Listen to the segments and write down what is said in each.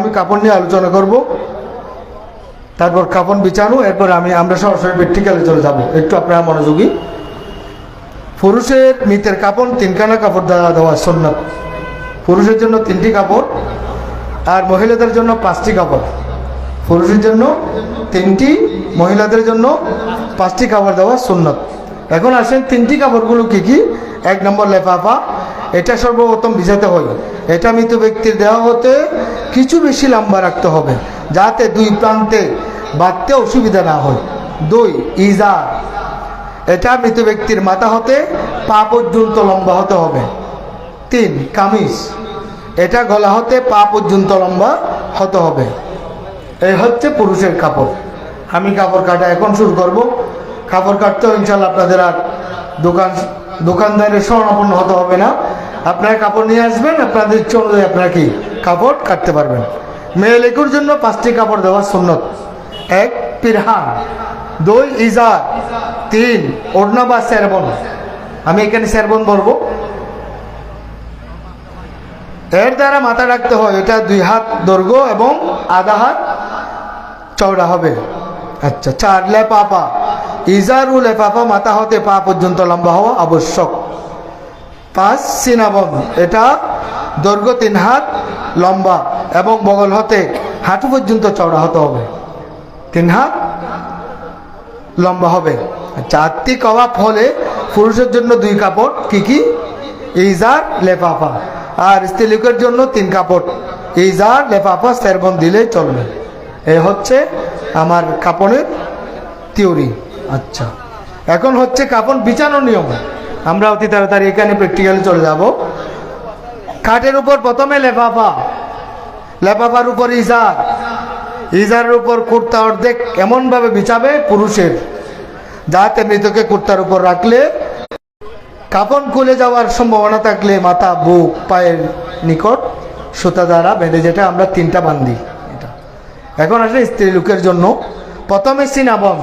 আমি কাপড় নিয়ে আলোচনা করব, তারপর কাপড় বিছানো, এরপর আমি, আমরা সরাসরি প্র্যাকটিক্যালে চলে যাব। একটু আপনারা মনোযোগী। পুরুষের মৃতের কাপড়, তিনখানা কাপড় দেওয়া দেওয়া সন্ন্যত পুরুষের জন্য তিনটি কাপড় আর মহিলাদের জন্য পাঁচটি কাপড়। পুরুষের জন্য তিনটি, মহিলাদের জন্য পাঁচটি কাপড় দেওয়া সুন্নত। এখন আসেন তিনটি কাপড়গুলো কি কি? এক নম্বর লেফাফা এটা সর্বপ্রথম বিছাতে হয়। এটা মৃত ব্যক্তির দেওয়া হতে কিছু বেশি লম্বা রাখতে হবে, যাতে দুই প্রান্তে বাঁধতে অসুবিধা না হয়। দুই, ইজা। এটা মৃত ব্যক্তির মাথা হতে পা পর্যন্ত লম্বা হতে হবে। তিন, কামিজ। এটা গলা হতে পা পর্যন্ত লম্বা হতে হবে। এই হচ্ছে পুরুষের কাপড়। আমি কাপড় কাটা এখন শুরু করব। কাপড় কাটতেও ইনশাল্লাহ আপনাদের আর দোকান দোকানদারের স্বর্ণাপন্ন হতে হবে না। আপনারা কাপড় নিয়ে আসবেন, আপনাদের ইচ্ছে অনুযায়ী আপনারা কি কাপড় কাটতে পারবেন। মেয়ে লেকুর জন্য পাঁচটি কাপড় দেওয়া সুন্নত। এক, পিরহান। দুই, ইজার। তিন, ওড়না বা স্যারবন আমি এখানে স্যারবন বলব। এর দ্বারা মাথা রাখতে হয়, এটা দুই হাত দৈর্ঘ্য এবং আধা হাত চওড়া হবে। আচ্ছা চার লেপাপা ইজারু লেপাপা মাথা হতে পা পর্যন্ত লম্বা হওয়া আবশ্যক। পাঁচ সিনাবন। এটা দৈর্ঘ্য তিন হাত, লম্বা এবং বগল হতে হাঁটু পর্যন্ত চওড়া হতে হবে। তিন হাত, লম্বা হবে। আত্মিক অভাব হলে পুরুষের জন্য দুই কাপড়, কি কি? ইজার লেপাপা আর স্ত্রীলোকের জন্য তিন কাপড়। ইজার লেপাপা সেরবন দিলেই চলবে। এ হচ্ছে আমার কাপড়ের থিওরি। আচ্ছা। এখন হচ্ছে কাপড় বিছানোর নিয়ম। আমরা অতি তাড়াতাড়ি এখানে প্র্যাকটিক্যালে চলে যাব। খাটের উপর প্রথমে লেফাফা। লেফাফার উপর ইজার। ইজারের উপর কুর্তা অর্ধেক এমনভাবে বিছাবে পুরুষের, যাতে মৃতকে কুর্তার উপর রাখলে কাপড় খুলে যাওয়ার সম্ভাবনা থাকলে মাথা, বুক, পায়ের নিকট সুতা দ্বারা বেঁধে যেটা আমরা তিনটা বান্ধি। এটা। এখন আসলে স্ত্রী লোকের জন্য প্রথমে সিনাবন,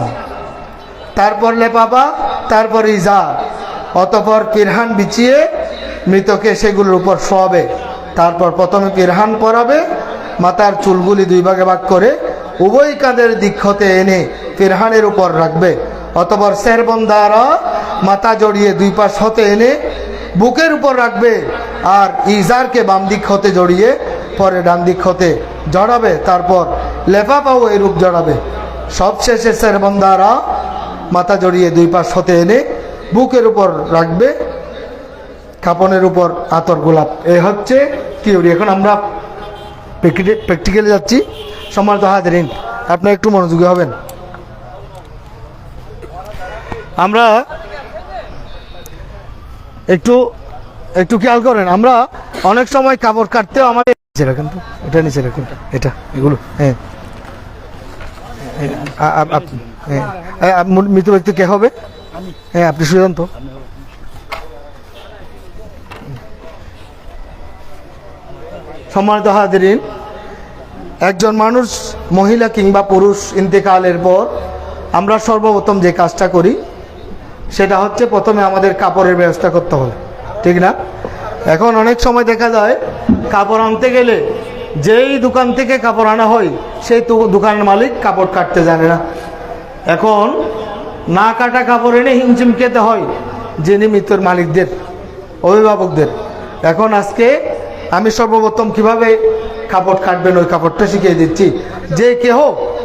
তারপর লেপাবা তারপর ইজা অতপর পিরহান বিছিয়ে মৃতকে সেগুলোর উপর শোয়াবে। তারপর প্রথমে পিরহান পরাবে মাথার চুলগুলি দুই ভাগে ভাগ করে উভয় কাঁধের দিক হতে এনে পিরহানের উপর রাখবে। অতপর শেরবন দ্বারা মাথা জড়িয়ে দুই পাশ হতে এনে বুকের উপর রাখবে আর ইজারকে বাম দিক হতে জড়িয়ে পরে ডান দিক হতে জড়াবে। তারপর লেফাপাও এই রূপ জড়াবে। সবশেষে শেরবন দ্বারা মাথা জড়িয়ে দুই পাশ হতে এনে বুকের উপর রাখবে, কাপনের উপর আতর গোলাপ। এ হচ্ছে থিওরি এখন আমরা প্র্যাকটিক্যালে যাচ্ছি। সম্মানিত হাজারিন আপনি একটু মনোযোগী হবেন। আমরা একটু একটু খেয়াল করেন, আমরা অনেক সময় কাপড় কাটতেও আমাদের নিচে রাখেন তো এটা নিচে রাখুন এটা এগুলো হ্যাঁ। হ্যাঁ। মৃত ব্যক্তি কে হবে? হ্যাঁ আপনি শুনেন তো। সম্মানিত হাজিরিন একজন মানুষ মহিলা কিংবা পুরুষ ইন্তেকালের পর আমরা সর্বপ্রথম যে কাজটা করি সেটা হচ্ছে প্রথমে আমাদের কাপড়ের ব্যবস্থা করতে হবে। ঠিক না? এখন অনেক সময় দেখা যায় কাপড় আনতে গেলে যেই দোকান থেকে কাপড় আনা হয় সেই দোকানের মালিক কাপড় কাটতে জানে না। এখন না কাটা কাপড় এনে হিমচিম খেতে হয়, যিনি মৃত্যুর মালিকদের, অভিভাবকদের। এখন আজকে আমি সর্বপ্রথম কীভাবে কাপড় কাটবেন, ওই কাপড়টা শিখিয়ে দিচ্ছি। যে কেহ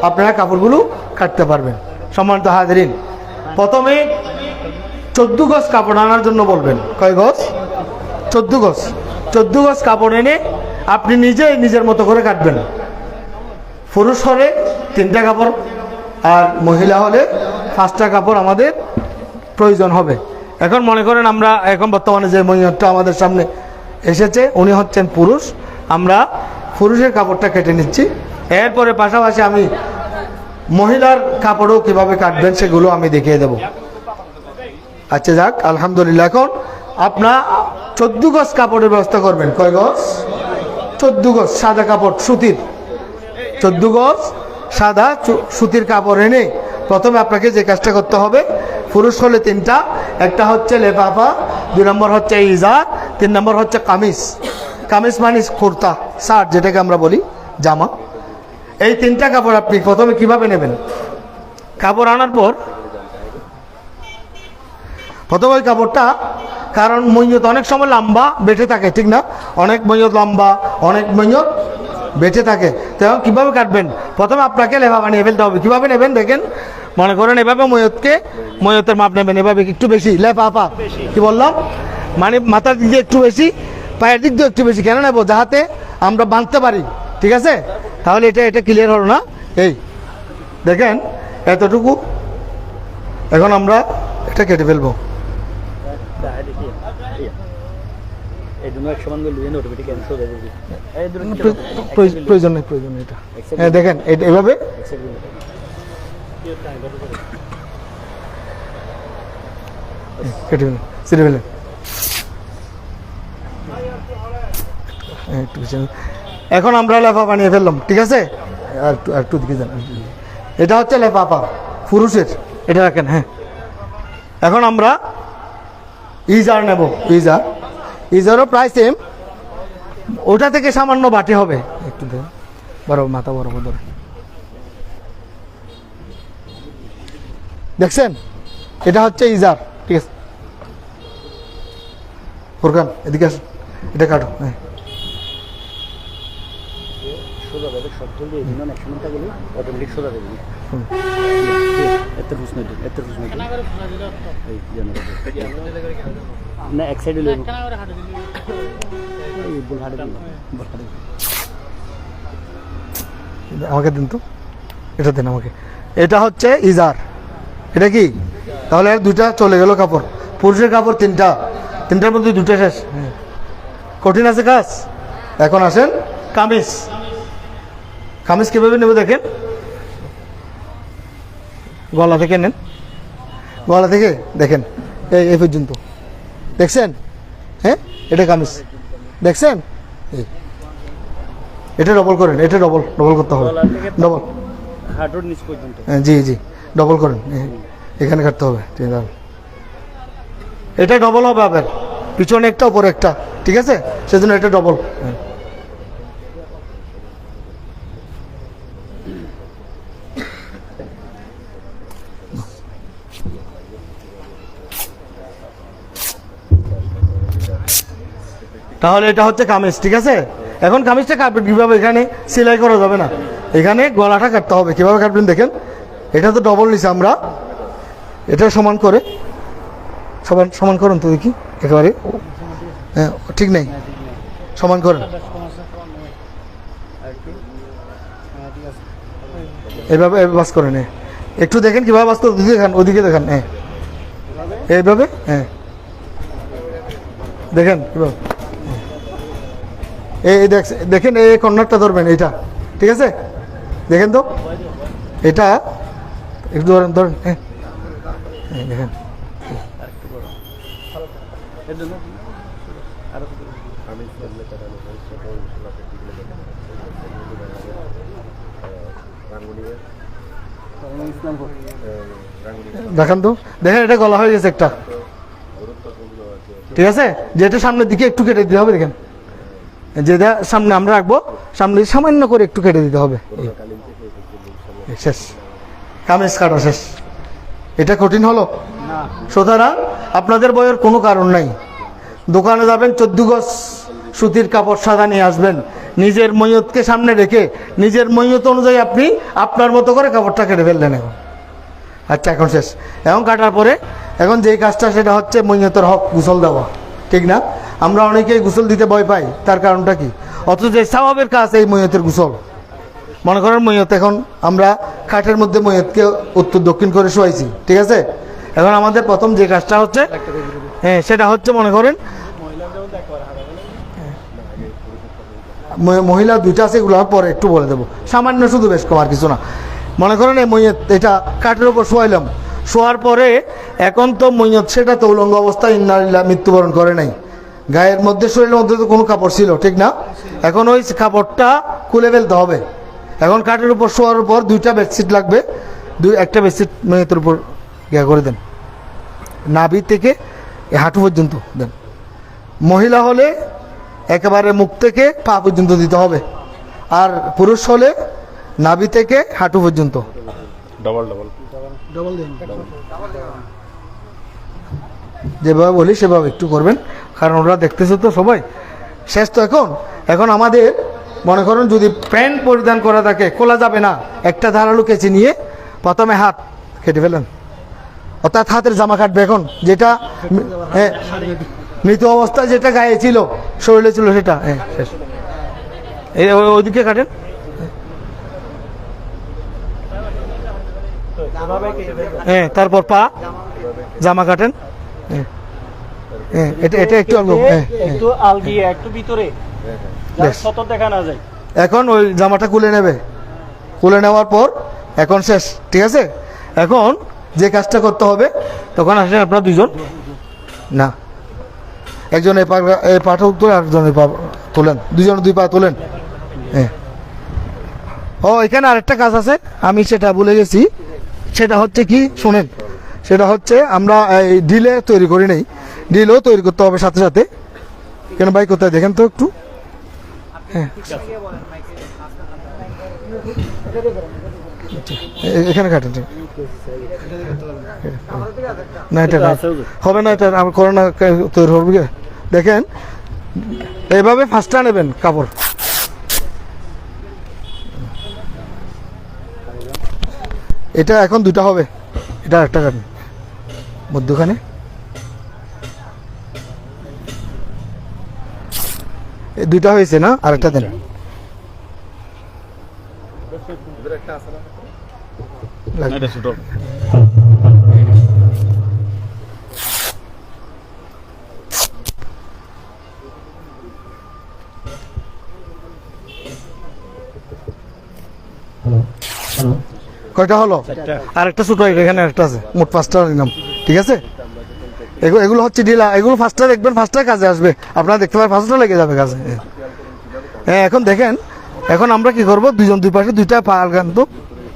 আপনারা কাপড়গুলো কাটতে পারবেন। সম্মানিত হাজারিন, প্রথমে চোদ্দ গজ কাপড় আনার জন্য বলবেন। কয় গজ? চোদ্দ গজ। চোদ্দ গজ কাপড় এনে আপনি নিজেই নিজের মতো করে কাটবেন। পুরুষ হলে তিনটা কাপড় আর মহিলা হলে পাঁচটা কাপড় আমাদের প্রয়োজন হবে। এখন মনে করেন আমরা এখন বর্তমানে যে মহিলাটা আমাদের সামনে এসেছে, উনি হচ্ছেন পুরুষ। আমরা পুরুষের কাপড়টা কেটে নিচ্ছি। এরপরে পাশাপাশি আমি মহিলার কাপড়ও কীভাবে কাটবেন সেগুলো আমি দেখিয়ে দেব। আচ্ছা যাক, আলহামদুলিল্লাহ। এখন আপনার চোদ্দ গজ কাপড়ের ব্যবস্থা করবেন। কয় গজ? চোদ্দ গজ, সাদা কাপড়, সুতির। চোদ্দ গজ সাদা সুতির কাপড় এনে প্রথমে আপনাকে যে কাজটা করতে হবে, পুরুষ হলে তিনটা, একটা হচ্ছে লেফাফা দুই নম্বর হচ্ছে ইজা, তিন নম্বর হচ্ছে কামিজ। কামিজ মানে কুর্তা, শার্ট, যেটাকে আমরা বলি, জামা। এই তিনটা কাপড় আপনি প্রথমে কীভাবে নেবেন? কাপড় আনার পর, প্রথমে ওই কাপড়টা, কারণ মৈয়ত অনেক সময় লম্বা বেঁচে থাকে, ঠিক না? অনেক মৈয়ত লম্বা, অনেক মৈয়ত বেঁচে থাকে। তো এখন কীভাবে কাটবেন? প্রথমে আপনাকে লেভা বানিয়ে ফেলতে হবে। কীভাবে নেবেন দেখেন? মনে করেন এভাবে ময়ূরকে ময়ূরের মাপ নেবেন। এভাবে একটু বেশি? লেফা পা কি বললাম? মানে মাথার দিক একটু বেশি, পায়ের দিক দিয়ে একটু বেশি। কেন নেব? যাহাতে আমরা বাঁধতে পারি। ঠিক আছে? তাহলে এটা এটা ক্লিয়ার হলো না? এই, দেখেন, এতটুকু। এখন আমরা এটা কেটে ফেলব এই জন্য এক সমান করে লুয়ে অটোমেটিক ক্যান্সেল হয়ে যাবে এই দূর প্র- প্রয়োজন- নেই প্রয়োজন এটা। হ্যাঁ দেখেন এটা এভাবে? কেটে ফেলেন ছিঁড়ে ফেলেন। একটু এখন আমরা লেফা বানিয়ে ফেললাম ঠিক আছে? আর একটু আর একটু দিকে যান। এটা হচ্ছে লেফাফা পুরুষের। এটা রাখেন হ্যাঁ। এখন আমরা ইজার নেব ইজার। ইজারও প্রায় সেম ওটা থেকে সামান্য বাটি হবে। একটু দেখুন বড় মাথা বরাবর ধরে। দেখছেন? এটা হচ্ছে ইজার। ঠিক আছে। ফুরকান এদিকে আসুন। এটা কাটো। হ্যাঁ। সোজা যাবে সব তুলবে এই জন্য অটোমেটিক সোজা দেবে এত নাই এত নাই এই জানো না এক সাইডে লইব এই বুল হাড়ে বুল হাড়ে আমাকে দিন তো। এটা দেন আমাকে। এটা হচ্ছে ইজার। এটা কি? তাহলে আর দুইটা চলে গেল কাপড়। পুরুষের কাপড় তিনটা। তিনটার মধ্যে দুটো শেষ। হ্যাঁ। কঠিন আছে কাজ? এখন আসেন। কামিজ। কামিজ কীভাবে নেবে দেখেন? গলা থেকে নেন। গলা থেকে দেখেন এই এই পর্যন্ত। দেখছেন? হ্যাঁ? এটা কামিজ। দেখছেন? এই। এটা ডবল করেন এটা ডবল ডবল করতে হবে। ডবল হাঁটুর নিচ পর্যন্ত। হ্যাঁ, জি জি। ডবল করেন হ্যাঁ, এখানে কাটতে হবে ঠিক আছে। এটা ডবল হবে আবার। পিছনে একটা উপরে একটা ঠিক আছে? সেজন্য এটা ডবল তাহলে এটা হচ্ছে কামিজ, ঠিক আছে? এখন কামিজটা কাটবেন কীভাবে? এখানে সেলাই করা যাবে না। এখানে গলাটা কাটতে হবে। কীভাবে কাটবেন দেখেন? এটা তো ডবল নিছে আমরা। এটা সমান করে। সমান সমান করুন তো দেখি। একেবারে। হ্যাঁ ঠিক নেই। সমান করেন। এভাবে বাস করেন হ্যাঁ। একটু দেখেন কীভাবে বাস করে দেখান, ওদিকে দেখান হ্যাঁ। এইভাবে হ্যাঁ। দেখেন কীভাবে। এই দেখেন এই কর্নারটা ধরবেন, এইটা। ঠিক আছে? দেখেন তো? এটা, একটু ধরেন ধরেন হ্যাঁ। দেখেন। দেখান তো। দেখেন, এটা গলা হয়ে গেছে একটা। ঠিক আছে? যেটা সামনের দিকে একটু কেটে দিতে হবে, দেখেন। যেটা সামনে আমরা রাখব। সামনে সামান্য করে একটু কেটে দিতে হবে। শেষ। কামেজ কাটা শেষ। এটা কঠিন হলো? সুতরাং আপনাদের বইয়ের কোনো কারণ নাই। দোকানে যাবেন চোদ্দ গজ সুতির কাপড় সাদা নিয়ে আসবেন। নিজের মৈয়তকে সামনে রেখে নিজের মৈয়ত অনুযায়ী আপনি আপনার মতো করে কাপড়টা কেটে ফেললেন এখন। আচ্ছা এখন শেষ। এখন কাটার পরে এখন যেই কাজটা সেটা হচ্ছে মৈয়তের হক গুসল দেওয়া। ঠিক না? আমরা অনেকেই গুসল দিতে ভয় পাই, তার কারণটা কি? অথচ যে স্বভাবের কাজ এই মৈয়তের গুসল। মনে করেন মৈয়ত এখন আমরা কাঠের মধ্যে মৈয়তকে উত্তর দক্ষিণ করে শোয়াইছি, ঠিক আছে? এখন আমাদের প্রথম যে কাজটা হচ্ছে হ্যাঁ সেটা হচ্ছে মনে করেন মহিলা দুইটা আছে, এগুলো পরে একটু বলে দেবো। সামান্য শুধু বেশ কম, আর কিছু না। মনে করেন এই মৈয়ত, এটা কাঠের উপর শোয়াইলাম। শোয়ার পরে এখন তো মৈয়ত সেটা তো উলঙ্গ অবস্থায় ইন্নারিল্লা মৃত্যুবরণ করে নাই। গায়ের মধ্যে শরীরের মধ্যে তো কোনো কাপড় ছিল ঠিক না? এখন ওই কাপড়টা খুলে ফেলতে হবে। এখন কাঠের উপর শোয়ার উপর দুইটা বেডশিট লাগবে। দুই একটা বেডশিট মেয়েতের উপর ইয়া করে দেন। নাভি থেকে হাঁটু পর্যন্ত দেন। মহিলা হলে একেবারে মুখ থেকে পা পর্যন্ত দিতে হবে। আর পুরুষ হলে নাভি থেকে হাঁটু পর্যন্ত। ডবল ডবল যেভাবে বলি সেভাবে একটু করবেন। কারণ ওরা দেখতেছে তো সবাই। শেষ তো এখন। এখন আমাদের মনে করুন যদি প্যান্ট পরিধান করা থাকে খোলা যাবে না একটা ধারালো কেচে নিয়ে প্রথমে হাত কেটে ফেলেন। অর্থাৎ হাতের জামা কাটবে এখন যেটা হ্যাঁ, মৃত অবস্থায় যেটা গায়ে ছিল শরীরে ছিল সেটা। হ্যাঁ শেষ। এই ওই- ওইদিকে কাটেন। হ্যাঁ তারপর পা জামা কাটেন। হ্যাঁ। এটা এটা একটু অল্প হ্যাঁ হ্যাঁ। একটু একটু ভিতরে। বেশ। দেখা না যায়। এখন ওই জামাটা খুলে নেবে। খুলে নেওয়ার পর এখন শেষ ঠিক আছে? এখন যে কাজটা করতে হবে তখন আসেন আপনারা দুজন না। একজন এই পা এই পাটা তোলেন আরেকজন পা তোলেন। দুজন দুই পা তোলেন। হ্যাঁ। ও এখানে আরেকটা কাজ আছে। আমি সেটা ভুলে গেছি। সেটা হচ্ছে কি শোনেন। সেটা হচ্ছে আমরা এই ডিলে তৈরি করি নেই। ডিলও তৈরি করতে হবে সাথে সাথে। কেন ভাই, কোথায়? দেখেন তো একটু। এ- এখানে কাটেন না, এটা হবে না, এটা আমার করোনা তৈরি হবে? দেখেন, এইভাবে ফার্স্টটা নেবেন কাপড়। এটা এখন দুটা হবে। এটা একটা কাটেন। মধ্যখানে। দুইটা হয়েছে না? আরেকটা দেন। কয়টা হলো? আর একটা ছোট এখানে একটা আছে। মোট পাঁচটা নিলাম। ঠিক আছে? এগুলো হচ্ছে ডিলা এগুলো ফার্স্টটা দেখবেন ফার্স্টটা কাজে আসবে। আপনারা দেখতে পারেন ফার্স্টটা লেগে যাবে কাজে। হ্যাঁ এখন দেখেন এখন আমরা কি করব? দুজন দুই পাশে দুইটা পা আলগান তো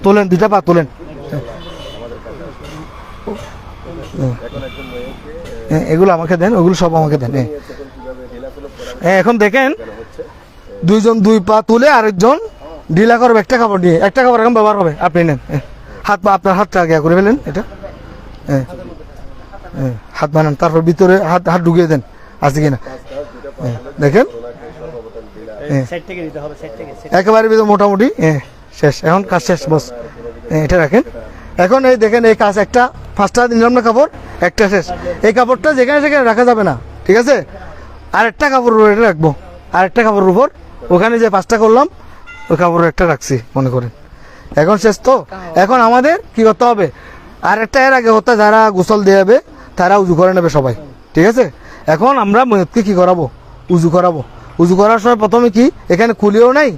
তোলেন দুইটা পা তোলেন। হ্যাঁ, এগুলো আমাকে দেন ওগুলো সব আমাকে দেন হ্যাঁ। হ্যাঁ এখন দেখেন দুইজন দুই পা তুলে আরেকজন ঢিলা করবে একটা কাপড় নিয়ে। একটা কাপড় এখন ব্যবহার হবে। আপনি নেন হ্যাঁ। হাত পা আপনার হাতটা আগে করে ফেলেন এটা। হ্যাঁ, হাত বানান তারপর ভিতরে হাত হাত ঢুকিয়ে দেন। আছে কিনা? দেখেন? একেবারে ভিতরে মোটামুটি হ্যাঁ শেষ। এখন কাজ শেষ বস। এটা রাখেন। এখন এই দেখেন এই কাজ একটা পাঁচটা নিলাম না কাপড় একটা শেষ। এই কাপড়টা যেখানে সেখানে রাখা যাবে না ঠিক আছে? আর একটা কাপড় এটা রাখব। আর একটা কাপড়ের উপর ওখানে যে পাঁচটা করলাম ওই কাপড় একটা রাখছি মনে করেন। এখন শেষ তো? এখন আমাদের কি করতে হবে? আর একটা এর আগে হতে যারা গোসল দিয়ে যাবে তারা উজু করে নেবে সবাই ঠিক আছে? এখন আমরা ময়ূরকে কি করাবো? উজু করাবো। উজু করার সময় প্রথমে কি? এখানে কুলিও নাই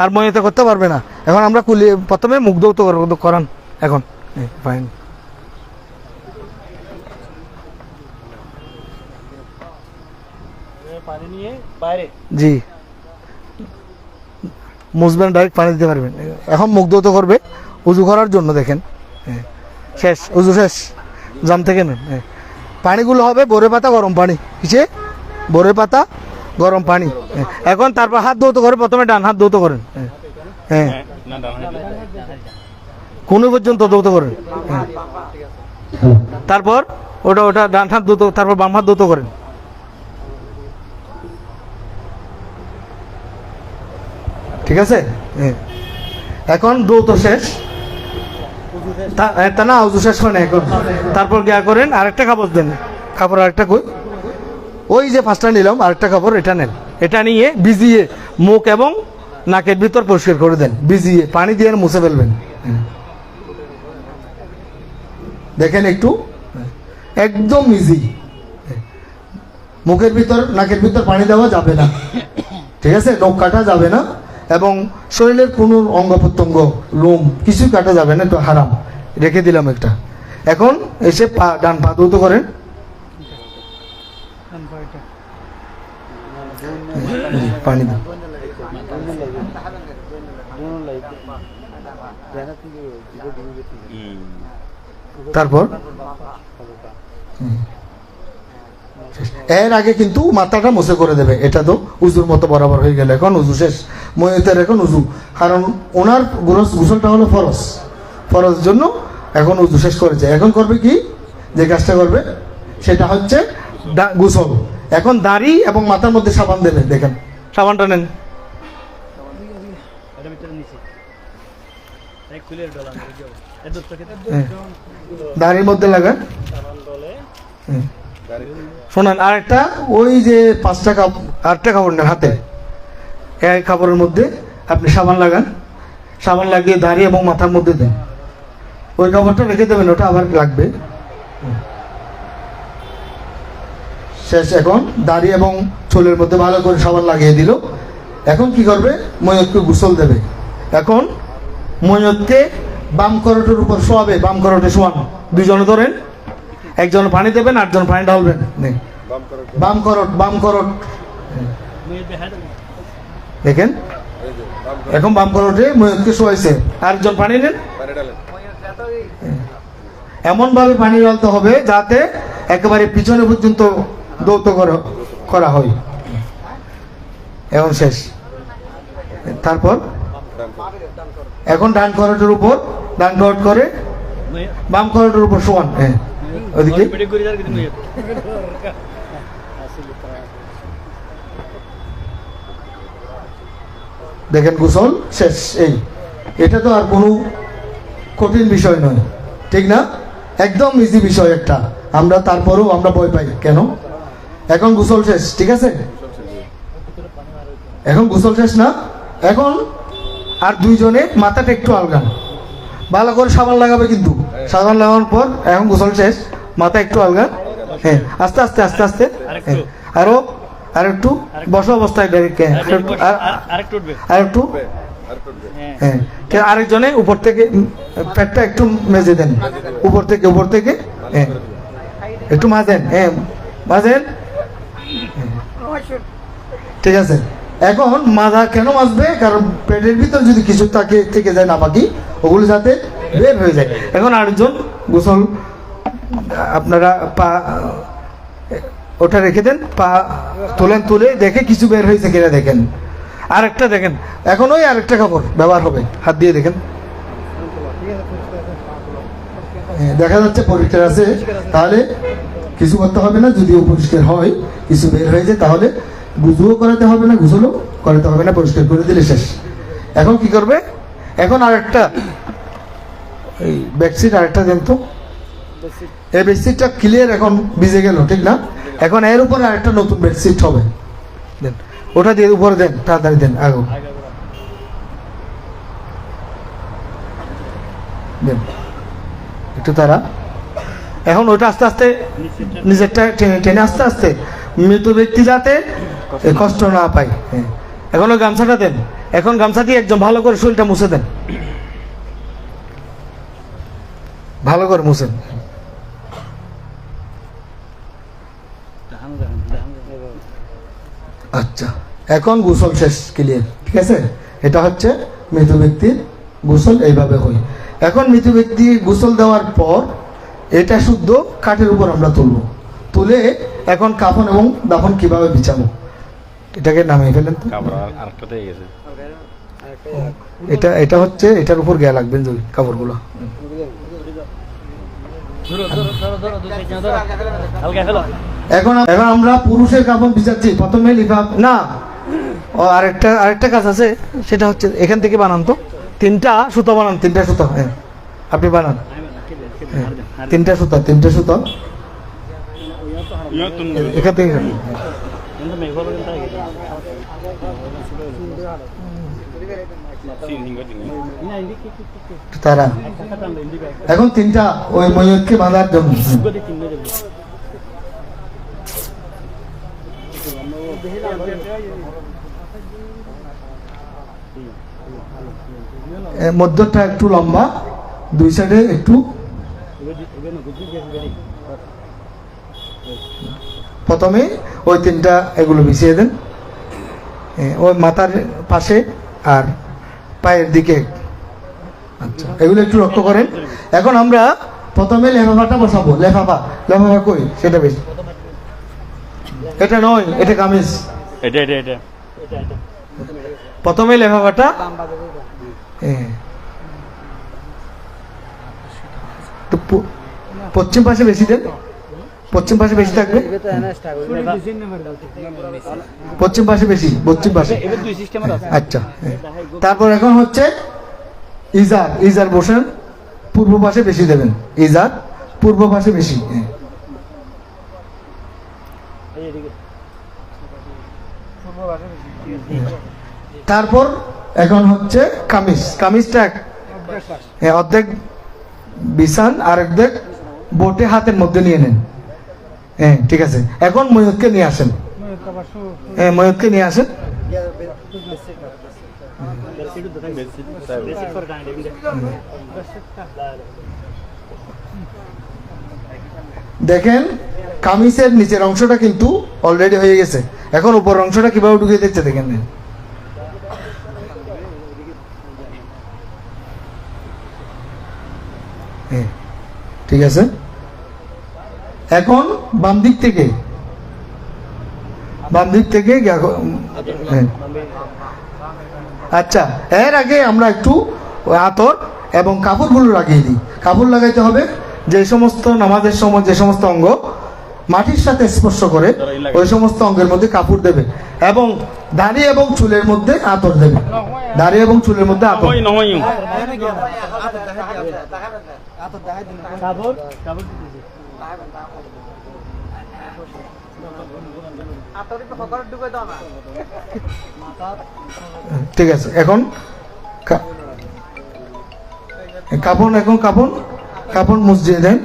আর ময়ূরতে করতে পারবে না। এখন আমরা কুলি প্রথমে মুগ্ধ করান এখন। ফাইন জি। মুসবেন ডাইরেক্ট পানি দিতে পারবেন। এখন মুখ দৌত করবে উজু করার জন্য দেখেন। হ্যাঁ। শেষ উজু শেষ। জাম থেকে নেন। হ্যাঁ। পানিগুলো হবে বোরে পাতা, গরম পানি। কিসে? বোরে পাতা, গরম পানি। এখন তারপর হাত ধৌত করে প্রথমে ডান হাত ধৌত করেন। হ্যাঁ। হ্যাঁ। কোনো পর্যন্ত দৌত করেন। হ্যাঁ। তারপর ওটা ওটা ডান হাত দৌত তারপর বাম হাত দৌত করেন। ঠিক আছে? হ্যাঁ। এখন দৌত শেষ। তা- না উজু শেষ হয় না এখন। তারপর গিয়া করেন, আরেকটা কাপড় দেন। কাপড় আরেকটা কই? ওই যে পাঁচটা নিলাম, আরেকটা কাপড়, এটা নেন। এটা নিয়ে ভিজিয়ে মুখ এবং নাকের ভিতর পরিষ্কার করে দেন। ভিজিয়ে পানি দিয়ে মুছে ফেলবেন। দেখেন একটু। একদম ইজি মুখের ভিতর, নাকের ভিতর পানি দেওয়া যাবে না। ঠিক আছে? নখ কাটা যাবে না। এবং শরীরের কোনো অঙ্গ প্রত্যঙ্গ লোম কিছুই কাটা যাবে না একটু হারাম। রেখে দিলাম একটা। এখন এসে পা, ডান পা দৌত করেন। পানি তারপর। এর আগে কিন্তু মাথাটা মুছে করে দেবে। এটা তো উজুর মতো বরাবর হয়ে গেল। এখন উজু শেষ। ময়তের এখন উজু। কারণ ওনার গোরস গোসলটা হলো ফরজ। ফরজ জন্য এখন উজু শেষ করেছে। এখন করবে কি? যে কাজটা করবে সেটা হচ্ছে দা- গোসল। এখন দাড়ি এবং মাথার মধ্যে সাবান দেবে দেখেন। সাবানটা নেন। হ্যাঁ। দাড়ির মধ্যে লাগান। হুম। শোনান, আরেকটা, ওই যে পাঁচটা কাপ, আটটা কাপড় নেন হাতে। এক কাপড়ের মধ্যে আপনি সাবান লাগান, সাবান লাগিয়ে দাঁড়িয়ে এবং মাথার মধ্যে দেন। ওই কাপড়টা রেখে দেবেন, ওটা আবার লাগবে। শেষ, এখন দাড়ি এবং চুলের মধ্যে ভালো করে সাবান লাগিয়ে দিল। এখন কি করবে? ময়ূরকে গোসল দেবে। এখন ময়ূরকে বাম করটের উপর শোয়াবে, বাম করটে শোয়ান দুজনে ধরেন। একজন পানি দেবেন আটজন পানি ঢালবেন। বাম করট বাম করট দেখেন? এখন বাম করটে ময়ূরকে শোয়াইছে আরেকজন পানি নেন। এমন ভাবে পানি ঢালতে হবে যাতে একেবারে পিছনে পর্যন্ত দৌত করা- করা হয়। এখন শেষ। তারপর? এখন ডান করটের উপর ডান করট করে বাম করটের উপর সমান। হ্যাঁ। দেখেন গোসল শেষ, এই। এটা তো আর কোনো কঠিন বিষয় নয়। ঠিক না? একদম ইজি বিষয় একটা। আমরা তারপরেও আমরা ভয় পাই। কেন? এখন গোসল শেষ, ঠিক আছে? এখন গোসল শেষ না? এখন আর দুইজনে মাথাটা একটু আলগান। ভালো করে সাবান লাগাবে কিন্তু। সাবান লাগানোর পর এখন গোসল শেষ মাথা একটু আলগা হ্যাঁ আস্তে আস্তে আস্তে আস্তে। হ্যাঁ আরও আর একটু বসা অবস্থায় ডাইরেক্ট হ্যাঁ আর- একটু হ্যাঁ। হ্যাঁ আরেকজনে উপর থেকে পেটটা একটু মেজে দেন। উপর থেকে উপর থেকে। হ্যাঁ একটু মাজেন। হ্যাঁ মাজেন। ঠিক আছে। এখন মাজা কেন মাজবে? কারণ পেটের ভিতর যদি কিছু তাকে থেকে যায় না বাকি ওগুলো যাতে বের হয়ে যায়। এখন আরেকজন গোসল আপনারা পা ওটা রেখে দেন পা তোলেন তুলে দেখে কিছু বের হয়েছে কিনা দেখেন। আরেকটা দেখেন এখন ওই আরেকটা কাপড় ব্যবহার হবে হাত দিয়ে দেখেন। হ্যাঁ, দেখা যাচ্ছে পরিষ্কার আছে তাহলে কিছু করতে হবে না যদিও পরিষ্কার হয় কিছু বের হয়ে যায় তাহলে গুজুও করাতে হবে না গুজলও করাতে হবে না পরিষ্কার করে দিলে শেষ। এখন কি করবে? এখন আরেকটা এই বেডশিট আরেকটা দেন তো। এই বেডশিটটা ক্লিয়ার এখন ভিজে গেল, ঠিক না? এখন এর উপরে আরেকটা নতুন বেডশিট হবে। দেন, ওটা দিয়ে উপরে দেন, তাড়াতাড়ি দেন আগো দেন, একটু তারা। এখন ওটা আস্তে আস্তে নিজেরটা টেনে টেনে আস্তে আস্তে মৃত ব্যক্তি যাতে কষ্ট না পায়। হ্যাঁ এখন ওই গামছাটা দেন। এখন গামছা দিয়ে একদম ভালো করে শরীরটা মুছে দেন। ভালো করে মুছেন। আচ্ছা এখন গোসল শেষ ক্লিয়ার ঠিক আছে? এটা হচ্ছে মৃত ব্যক্তির গোসল এইভাবে হয়। এখন মৃত ব্যক্তি গোসল দেওয়ার পর এটা শুদ্ধ কাঠের উপর আমরা তুলব। তুলে এখন কাফন এবং দাফন কীভাবে বিছাবো? এটাকে নামিয়ে ফেলেন তো। এটা এটা হচ্ছে এটার উপর গিয়া লাগবেন যদি কাপড়গুলো ধরো ধরো ধরো ধরো দুই সাইড ধরো হালকা ফেলো এখন এখন আমরা পুরুষের কাপড় বিছাচ্ছি প্রথমে লিফাফ না। ও আরেকটা আরেকটা কাজ আছে সেটা হচ্ছে এখান থেকে বানান তো। তিনটা সুতো বানান তিনটা সুতো হ্যাঁ। আপনি বানান। হ্যাঁ, তিনটা সুতো তিনটা সুতো। এখান থেকে কিন্তু মেঘ হলো কিন্তু আগে সিং করে দিন না ইন্দি কি কি কি একটু তারা। এখন তিনটা ওই ময়ূরকে বাঁধার জন্য। মধ্যটা একটু লম্বা, দুই সাইডে একটু। প্রথমে ওই তিনটা এগুলো বিছিয়ে দেন। ওই মাথার পাশে আর পায়ের দিকে। আচ্ছা এগুলো একটু লক্ষ্য করেন। এখন আমরা প্রথমে লেফাফাটা বসাবো। লেফাফা লেফাফা কই? সেটা বেশি। এটা নয় এটা কামিজ। এটা এটা এটা। প্রথমে লেফাফাটা। হ্যাঁ। তো পশ্চিম পাশে বেশি দেন। পশ্চিম পাশে বেশি থাকবে? পশ্চিম পাশে বেশি পশ্চিম পাশে। আচ্ছা হ্যাঁ। তারপর এখন হচ্ছে ইজার ইজার বসেন পূর্ব পাশে বেশি দেবেন। ইজার পূর্ব পাশে বেশি হ্যাঁ। তারপর এখন হচ্ছে কামিজ। কামিজটা এক- হ্যাঁ, অর্ধেক বিছান আর অর্ধেক বোটে হাতের মধ্যে নিয়ে নেন। হ্যাঁ ঠিক আছে। এখন ময়ূরকে নিয়ে আসেন। হ্যাঁ ময়ূরকে নিয়ে আসেন। দেখেন কামিজের নিচের অংশটা কিন্তু অলরেডি হয়ে গেছে। এখন উপর অংশটা কীভাবে ঢুকিয়ে দিচ্ছে দেখেন। হ্যাঁ, ঠিক আছে। এখন বাম দিক থেকে। বাম দিক থেকে হ্যাঁ। আচ্ছা এর আগে আমরা একটু আতর এবং কাপড়গুলো লাগিয়ে দিই। কাপড় লাগাইতে হবে যে সমস্ত নামাজের সময় যে সমস্ত অঙ্গ মাটির সাথে স্পর্শ করে ওই সমস্ত অঙ্গের মধ্যে কাপড় দেবে এবং দাড়ি এবং চুলের মধ্যে আতর দেবে। দাড়ি এবং চুলের মধ্যে আতর। নহয় ঠিক আছে, এখন কা- কাপড় এখন কাপড় কাপড় মসজিদে দেন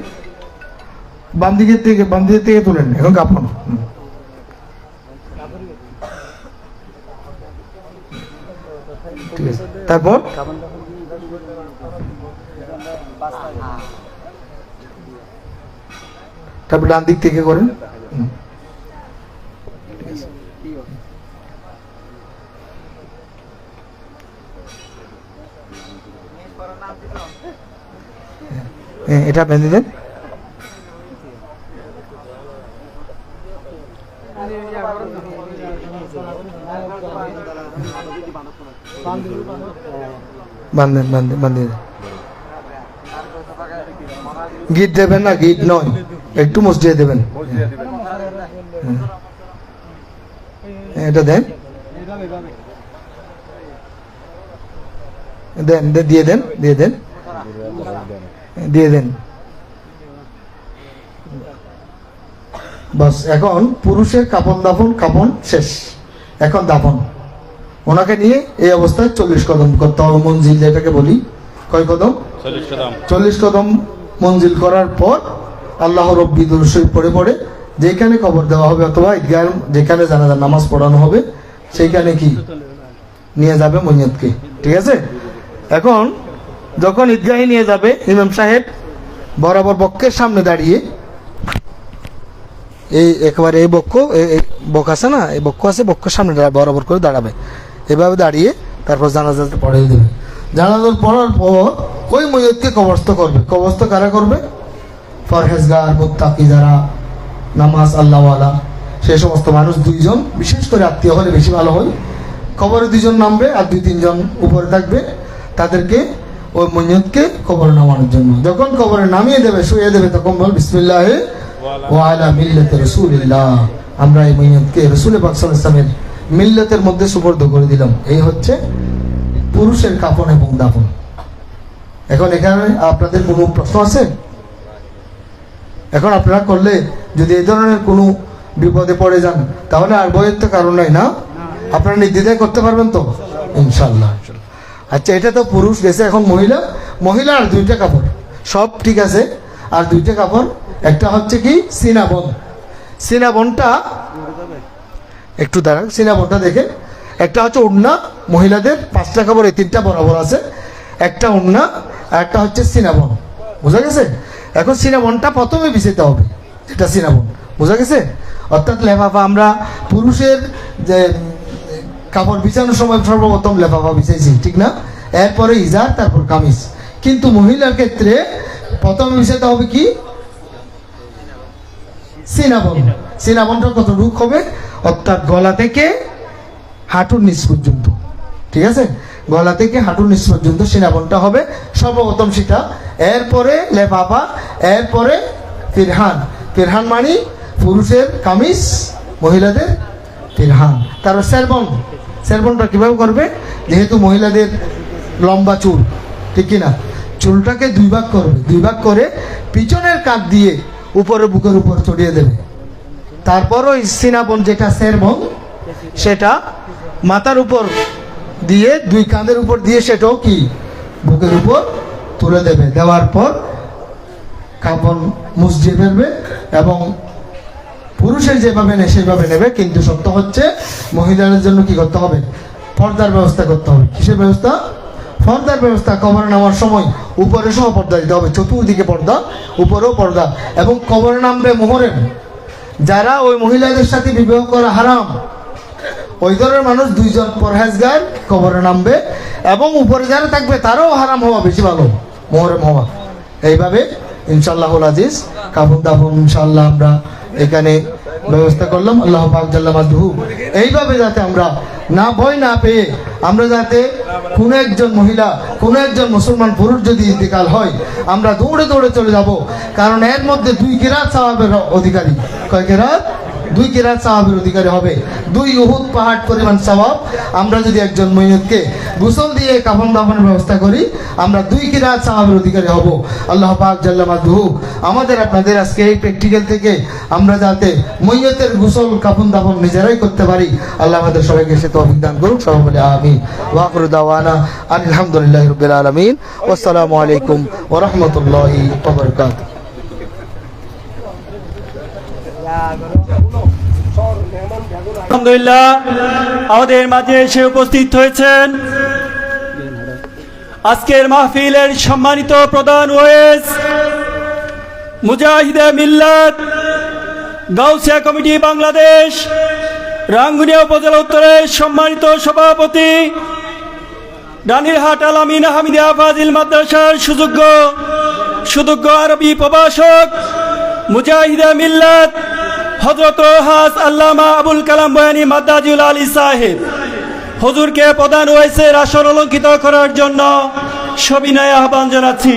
বাম দিকের থেকে, বাম দিকের থেকে তুলেন এখন হুম। ঠিক আছে, তারপর তারপর ডান দিক থেকে করেন। হ্যাঁ, এটা বেঁধে দেন বান্ধেন বান্ধেন বান্ধে গিট দেবেন না গিট নয়। একটু মসজিদে দেবেন। হ্যাঁ, এটা দেন। দেন দিয়ে দেন দিয়ে দেন। দিয়ে দেন। বাস এখন পুরুষের কাপন দাফন কাপন শেষ। এখন দাফন। ওনাকে নিয়ে এই অবস্থায় চল্লিশ কদম করতে হবে মঞ্জিল যেটাকে বলি। কয় কদম। চল্লিশ কদম মঞ্জিল করার পর আল্লাহ রব্বি দুরুশরীফ পড়ে পড়ে, যেখানে খবর দেওয়া হবে অথবা ঈদগাহ, যেখানে জানাজার নামাজ পড়ানো হবে, সেইখানে কি? নিয়ে যাবে মৈয়তকে ঠিক আছে? এখন যখন ঈদগাহে নিয়ে যাবে ইমাম সাহেব, বরাবর বক্ষের সামনে দাঁড়িয়ে, এই একেবারে এই বক্ষ বক আছে না? এই বক্ষ আছে বক্ষের সামনে বরাবর করে দাঁড়াবে। এভাবে দাঁড়িয়ে তারপর জানাজাতে পড়িয়ে দেবে। জানাজাত পড়ার পর ওই মৈয়তকে কবরস্থ করবে? কবরস্থ কারা করবে? ফরহেজগার মুত্তাকি যারা, নামাজ আল্লাহওয়ালা সেই সমস্ত মানুষ দুইজন, বিশেষ করে আত্মীয় হলে বেশি ভালো হয়। কবরে দুইজন নামবে আর দুই তিনজন উপরে থাকবে। তাদেরকে ওই মৈয়তকে কবরে নামানোর জন্য। যখন কবরে নামিয়ে দেবে, শুয়ে দেবে, তখন বল, বিসমিল্লাহ ওয়ালা মিল্লাতে রসুলিল্লাহ। আমরা এই মৈয়তকে রসুল আলাইহি ইসলামের মিল্লাতের মধ্যে সুপর্দ করে দিলাম। এই হচ্ছে পুরুষের কাপন এবং দাপন এখন এখানে আপনাদের কোনো প্রশ্ন আছে? এখন আপনারা করলে যদি এই ধরনের কোনো বিপদে পড়ে যান, তাহলে আর বইয়ের তো কারণ নাই না? আপনারা নির্দ্বিধায় করতে পারবেন তো? ইনশাল্লাহ আচ্ছা এটা তো পুরুষ গেছে, এখন মহিলা? মহিলা আর দুইটা কাপড়। সব ঠিক আছে, আর দুইটা কাপড়। একটা হচ্ছে কি? সিনাবন। সিনাবনটা, একটু দাঁড়ান, সিনাবনটা দেখে একটা হচ্ছে উন্না মহিলাদের পাঁচটা কাপড়, এই তিনটা বরাবর আছে। একটা উন্না আর একটা হচ্ছে সিনাবন। বোঝা গেছে? এখন সিনাবনটা প্রথমে বিছাইতে হবে এটা সিনাবন বোঝা গেছে? অর্থাৎ লেফাফা, আমরা পুরুষের যে, কাপড় বিছানোর সময় সর্বপ্রথম লেফাফা বিছাইছি, ঠিক না? এরপরে ইজার, তারপর কামিজ। কিন্তু মহিলার ক্ষেত্রে প্রথমে বিছাইতে হবে কি? সিনাবন। সিনাবনটা কত রুখ হবে? অর্থাৎ গলা থেকে হাঁটুর নিচ পর্যন্ত। ঠিক আছে? গলা থেকে হাঁটুর নিচ পর্যন্ত সিনাবনটা হবে। সর্বপ্রথম সেটা এরপরে লেফাফা এরপরে ফিরহান। ফিরহান মানে পুরুষের কামিজ, মহিলাদের ফিরহান। তারপর সেলবন সেলবনটা কীভাবে করবে? যেহেতু মহিলাদের লম্বা চুল, ঠিক কিনা? চুলটাকে দুই ভাগ করবে। দুই ভাগ করে পিছনের কাঁধ দিয়ে উপরে বুকের উপর চড়িয়ে দেবে। তারপর ওই সিনাবন যেটা সেরবন, সেটা মাথার উপর দিয়ে, দুই কাঁধের উপর দিয়ে সেটাও কি? বুকের উপর তুলে দেবে। দেওয়ার পর কাপড় মুসজিয়ে ফেলবে এবং পুরুষের যেভাবে নেয়, সেভাবে নেবে। কিন্তু সত্য হচ্ছে, মহিলাদের জন্য কি করতে হবে? পর্দার ব্যবস্থা করতে হবে। কিসের ব্যবস্থা? পর্দার ব্যবস্থা কবরে নামার সময় উপরে সহ পর্দা দিতে হবে। চতুর্দিকে পর্দা, উপরেও পর্দা। এবং কবরে নামবে মোহরেম যারা ওই মহিলাদের সাথে বিবাহ করা হারাম, ওই ধরনের মানুষ দুইজন পরহেজগার কবরে নামবে এবং উপরে যারা থাকবে, তারাও হারাম হওয়া বেশি ভালো। মোহরেম হওয়া এইভাবে ইনশাল্লাহুল আজিজ কাপড় দাপন ইনশাল্লাহ আমরা এখানে ব্যবস্থা করলাম। আল্লাহ পাক জাল্লা এইভাবে যাতে আমরা না ভয় না পেয়ে আমরা যাতে কোনো একজন মহিলা, কোনো একজন মুসলমান পুরুষ যদি ইন্তেকাল হয়, আমরা দৌড়ে দৌড়ে চলে যাব। কারণ এর মধ্যে দুই কিরাত সাহাবের অধিকারী। কয় কিরাত? দুই কিরাত সাহাবের অধিকারী হবে। দুই উহুদ পাহাড় পরিমাণ সওয়াব আমরা যদি একজন মৈয়তকে গোসল দিয়ে কাফন দাফনের ব্যবস্থা করি, আমরা দুই কিরাত সাহাবের অধিকারী হব। আল্লাহ পাক জাল্লা মাদহু আমাদের, আপনাদের আজকে এই প্র্যাকটিক্যাল থেকে আমরা যাতে মৈয়তের গোসল, কাফন দাফন নিজেরাই করতে পারি। আল্লাহ আমাদের সবাইকে সে তৌফিক দান করুক। সবাই বলে আমি ওয়াকরু দাওয়ানা আলহামদুলিল্লাহ রবিল আলমিন। আসসালামু আলাইকুম ওরহমতুল্লাহি ওবরকাত আলহামদুলিল্লাহ, আমাদের মাঝে এসে উপস্থিত হয়েছেন আজকের মাহফিলের সম্মানিত প্রধান ওয়েস মুজাহিদে মিল্লাত, গাউসিয়া কমিটি বাংলাদেশ, রাঙ্গুনিয়া উপজেলা উত্তরের সম্মানিত সভাপতি ডানিরহাট আলামিন হামিদিয়া ফাজিল মাদ্রাসার সুযোগ্য সুযোগ্য আরবি প্রভাষক মুজাহিদা মিল্লাত হজরত হাস আল্লামা আবুল কালাম বয়ানি মাদ্দাজুল আলী সাহেব। হজুরকে প্রদান হয়েছে রাষ্ট্র অলঙ্কিত করার জন্য। সবিনয় আহ্বান জানাচ্ছি।